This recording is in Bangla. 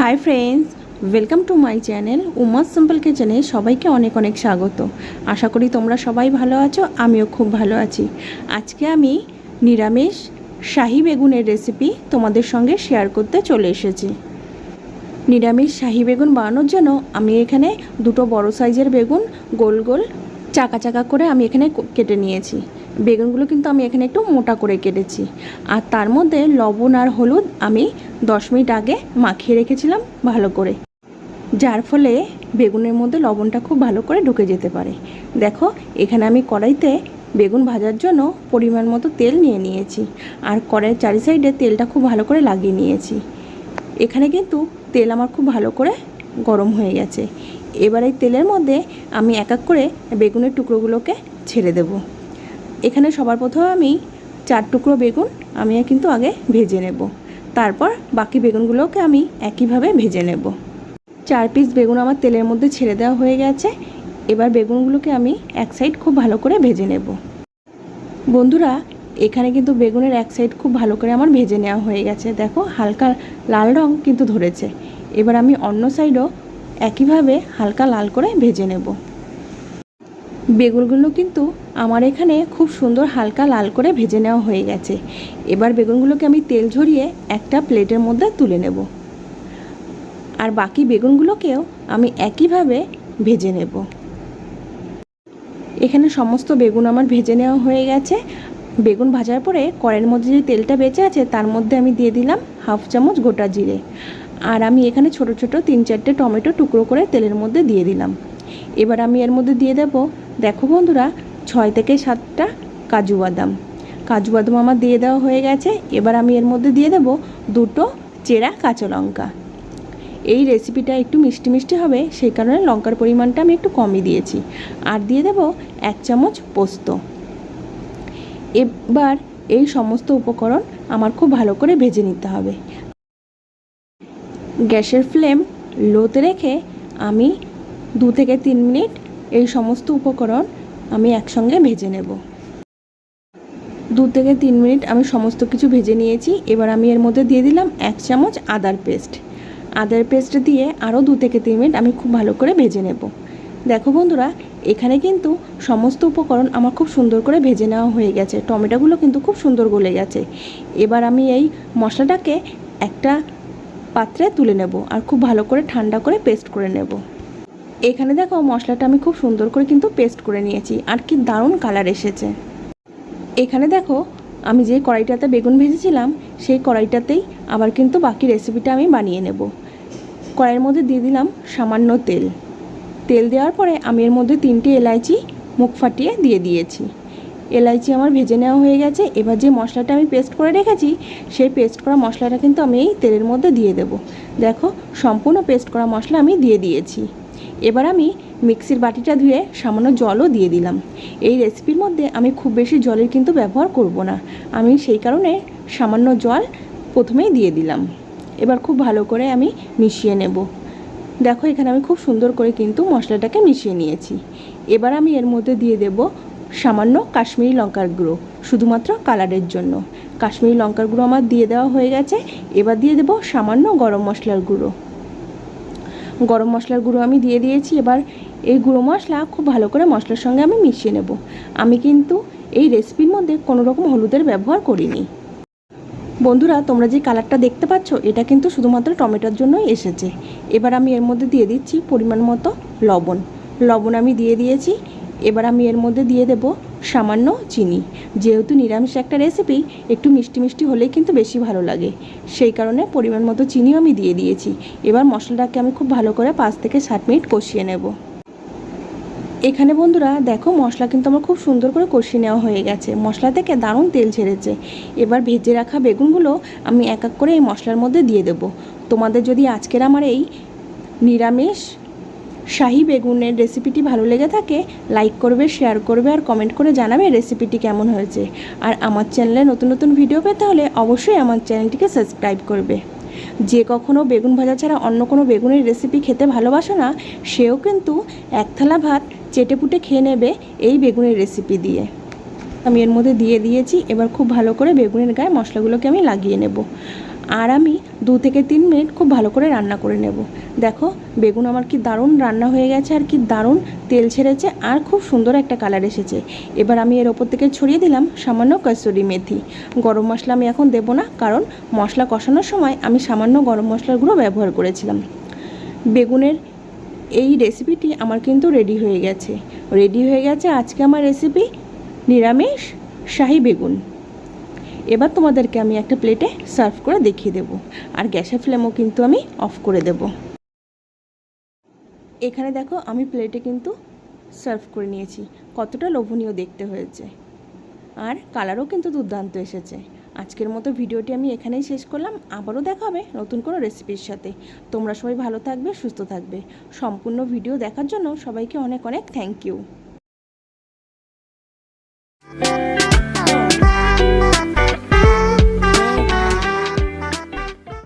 Hi friends welcome to my channel Uma's simple কিচেনে সবাইকে অনেক অনেক স্বাগত। আশা করি তোমরা সবাই ভালো আছো, আমিও খুব ভালো আছি। আজকে আমি নিরামিষ শাহি বেগুনের রেসিপি তোমাদের সঙ্গে শেয়ার করতে চলে এসেছি। নিরামিষ শাহি বেগুন বানানোর জন্য আমি এখানে দুটো বড় সাইজের বেগুন গোল গোল চাকা চাকা করে আমি এখানে কেটে নিয়েছি। বেগুনগুলো কিন্তু আমি এখানে একটু মোটা করে কেটেছি। আর তার মধ্যে লবণ আর হলুদ আমি দশ মিনিট আগে মাখিয়ে রেখেছিলাম ভালো করে। যার ফলে বেগুনের মধ্যে লবণটা খুব ভালো করে ঢুকে যেতে পারে। দেখো, এখানে আমি কড়াইতে বেগুন ভাজার জন্য পরিমাণ মতো তেল নিয়ে নিয়েছি। আর কড়াইয়ের চারি সাইডে তেলটা খুব ভালো করে লাগিয়ে নিয়েছি। এখানে কিন্তু তেল আমার খুব ভালো করে গরম হয়ে গেছে। এবার এই তেলের মধ্যে আমি এক এক করে বেগুনের টুকরোগুলোকে ছেড়ে দেব। এখানে সবার প্রথমে আমি চার টুকরো বেগুন আমি কিন্তু আগে ভেজে নেব। তারপর বাকি বেগুনগুলোকে আমি একইভাবে ভেজে নেব। চার পিস বেগুন আমার তেলের মধ্যে ছেড়ে দেওয়া হয়ে গেছে। এবার বেগুনগুলোকে আমি এক সাইড খুব ভালো করে ভেজে নেব। বন্ধুরা, এখানে কিন্তু বেগুনের এক সাইড খুব ভালো করে আমার ভেজে নেওয়া হয়ে গেছে। দেখো, হালকা লাল রং কিন্তু ধরেছে। এবার আমি অন্য সাইডও একইভাবে হালকা লাল করে ভেজে নেব। বেগুনগুলো কিন্তু আমার এখানে খুব সুন্দর হালকা লাল করে ভেজে নেওয়া হয়ে গেছে। এবার বেগুনগুলোকে আমি তেল ঝরিয়ে একটা প্লেটের মধ্যে তুলে নেব। আর বাকি বেগুনগুলোকেও আমি একইভাবে ভেজে নেব। এখানে সমস্ত বেগুন আমার ভেজে নেওয়া হয়ে গেছে। বেগুন ভাজার পরে কড়াইয়ের মধ্যে যে তেলটা বেঁচে আছে তার মধ্যে আমি দিয়ে দিলাম হাফ চামচ গোটা জিরে। আর আমি এখানে ছোট ছোট তিন চারটে টমেটো টুকরো করে তেলের মধ্যে দিয়ে দিলাম। এবার আমি এর মধ্যে দিয়ে দেব, দেখো বন্ধুরা, ছয় থেকে সাতটা কাজু বাদাম। কাজু বাদাম আমার দিয়ে দেওয়া হয়ে গেছে, এবার আমি এর মধ্যে দিয়ে দেব দুটো চেরা কাঁচা লঙ্কা। এই রেসিপিটা একটু মিষ্টি মিষ্টি হবে, সেই কারণে লঙ্কার পরিমাণটা আমি একটু কমই দিয়েছি। আর দিয়ে দেব এক চামচ পোস্ত। এবার এই সমস্ত উপকরণ আমার খুব ভালো করে ভেজে নিতে হবে। গ্যাসের ফ্লেম লোতে রেখে আমি দু থেকে তিন মিনিট এই সমস্ত উপকরণ আমি একসঙ্গে ভেজে নেব। দু থেকে তিন মিনিট আমি সমস্ত কিছু ভেজে নিয়েছি। এবার আমি এর মধ্যে দিয়ে দিলাম এক চামচ আদার পেস্ট। আদার পেস্ট দিয়ে আরও দু থেকে তিন মিনিট আমি খুব ভালো করে ভেজে নেব। দেখো বন্ধুরা, এখানে কিন্তু সমস্ত উপকরণ আমার খুব সুন্দর করে ভেজে নেওয়া হয়ে গেছে। টমেটোগুলো কিন্তু খুব সুন্দর গলে গেছে। এবার আমি এই মশলাটাকে একটা পাত্রে তুলে নেব আর খুব ভালো করে ঠান্ডা করে পেস্ট করে নেব। এখানে দেখো মশলাটা আমি খুব সুন্দর করে কিন্তু পেস্ট করে নিয়েছি আর কি দারুণ কালার এসেছে। এখানে দেখো আমি যে কড়াইটাতে বেগুন ভেজেছিলাম সেই কড়াইটাতেই আবার কিন্তু বাকি রেসিপিটা আমি বানিয়ে নেব। কড়াইয়ের মধ্যে দিয়ে দিলাম সামান্য তেল। তেল দেওয়ার পরে আমি এর মধ্যে তিনটি এলাইচি মুখ ফাটিয়ে দিয়ে দিয়েছি। এলাইচি আমার ভেজে নেওয়া হয়ে গেছে। এবার যে মশলাটা আমি পেস্ট করে রেখেছি, সেই পেস্ট করা মশলাটা কিন্তু আমি এই তেলের মধ্যে দিয়ে দেব। দেখো, সম্পূর্ণ পেস্ট করা মশলা আমি দিয়ে দিয়েছি। এবার আমি মিক্সির বাটিটা ধুয়ে সামান্য জলও দিয়ে দিলাম। এই রেসিপির মধ্যে আমি খুব বেশি জলের কিন্তু ব্যবহার করব না। আমি সেই কারণে সামান্য জল প্রথমেই দিয়ে দিলাম। এবার খুব ভালো করে আমি মিশিয়ে নেব। দেখো, এখানে আমি খুব সুন্দর করে কিন্তু মশলাটাকে মিশিয়ে নিয়েছি। এবার আমি এর মধ্যে দিয়ে দেব সামান্য কাশ্মীরি লঙ্কার গুঁড়ো, শুধুমাত্র কালারের জন্য। কাশ্মীরি লঙ্কার গুঁড়ো আমার দিয়ে দেওয়া হয়ে গেছে, এবার দিয়ে দেব সামান্য গরম মশলার গুঁড়ো। গরম মশলার গুঁড়ো আমি দিয়ে দিয়েছি, এবার এই গুঁড়ো মশলা খুব ভালো করে মশলার সঙ্গে আমি মিশিয়ে নেব। আমি কিন্তু এই রেসিপির মধ্যে কোনো রকম হলুদের ব্যবহার করিনি। বন্ধুরা, তোমরা যে কালারটা দেখতে পাচ্ছ, এটা কিন্তু শুধুমাত্র টমেটোর জন্যই এসেছে। এবার আমি এর মধ্যে দিয়ে দিচ্ছি পরিমাণ মতো লবণ। লবণ আমি দিয়ে দিয়েছি এবার আমি এর মধ্যে দিয়ে দেব সামান্য চিনি। যেহেতু নিরামিষ একটা রেসিপি একটু মিষ্টি মিষ্টি হলেই কিন্তু বেশি ভালো লাগে। সেই কারণে পরিমাণ মতো চিনিও আমি দিয়ে দিয়েছি। এবার মশলাটাকে আমি খুব ভালো করে পাঁচ থেকে সাত মিনিট কষিয়ে নেব। এখানে বন্ধুরা, দেখো মশলা কিন্তু আমার খুব সুন্দর করে কষিয়ে নেওয়া হয়ে গেছে। মশলা থেকে দারুণ তেল ছেড়েছে। এবার ভেজে রাখা বেগুনগুলো আমি এক এক করে এই মশলার মধ্যে দিয়ে দেব। তোমাদের যদি আজকের আমার এই নিরামিষ শাহি বেগুনের রেসিপিটি ভালো লেগে থাকে লাইক করবে শেয়ার করবে আর কমেন্ট করে জানাবে রেসিপিটি কেমন হয়েছে। আর আমার চ্যানেলে নতুন নতুন ভিডিও পেতে হলে অবশ্যই আমার চ্যানেলটিকে সাবস্ক্রাইব করবে। যে কখনো বেগুন ভাজা ছাড়া অন্য কোনো বেগুনের রেসিপি খেতে ভালোবাসে না, সেও কিন্তু এক থালা ভাত চেটেপুটে খেয়ে নেবে এই বেগুনের রেসিপি দিয়ে। আমি এর মধ্যে দিয়ে দিয়েছি, এবার খুব ভালো করে বেগুনের গায়ে মশলাগুলোকে আমি লাগিয়ে নেব। আর আমি দু থেকে তিন মিনিট খুব ভালো করে রান্না করে নেব। দেখো, বেগুন আমার কি দারুণ রান্না হয়ে গেছে আর কি দারুণ তেল ছেড়েছে আর খুব সুন্দর একটা কালার এসেছে। এবার আমি এর ওপর থেকে ছড়িয়ে দিলাম সামান্য কসুরি মেথি। গরম মশলা আমি এখন দেবো না, কারণ মশলা কষানোর সময় আমি সামান্য গরম মশলার গুঁড়ো ব্যবহার করেছিলাম। বেগুনের এই রেসিপিটি আমার কিন্তু রেডি হয়ে গেছে। রেডি হয়ে গেছে আজকে আমার রেসিপি নিরামিষ শাহি বেগুন। এবার তোমাদেরকে আমি একটা প্লেটে সার্ভ করে দেখিয়ে দেব। আর গ্যাসের ফ্লেমও কিন্তু আমি অফ করে দেব। এখানে দেখো, আমি প্লেটে কিন্তু সার্ভ করে নিয়েছি। কতটা লোভনীয় দেখতে হয়েছে। আর কালারও কিন্তু দুর্দান্ত এসেছে। আজকের মতো ভিডিওটি আমি এখানেই শেষ করলাম। আবারও দেখা হবে নতুন কোনো রেসিপির সাথে। তোমরা সবাই ভালো থাকবে, সুস্থ থাকবে। সম্পূর্ণ ভিডিও দেখার জন্য সবাইকে অনেক অনেক থ্যাংক ইউ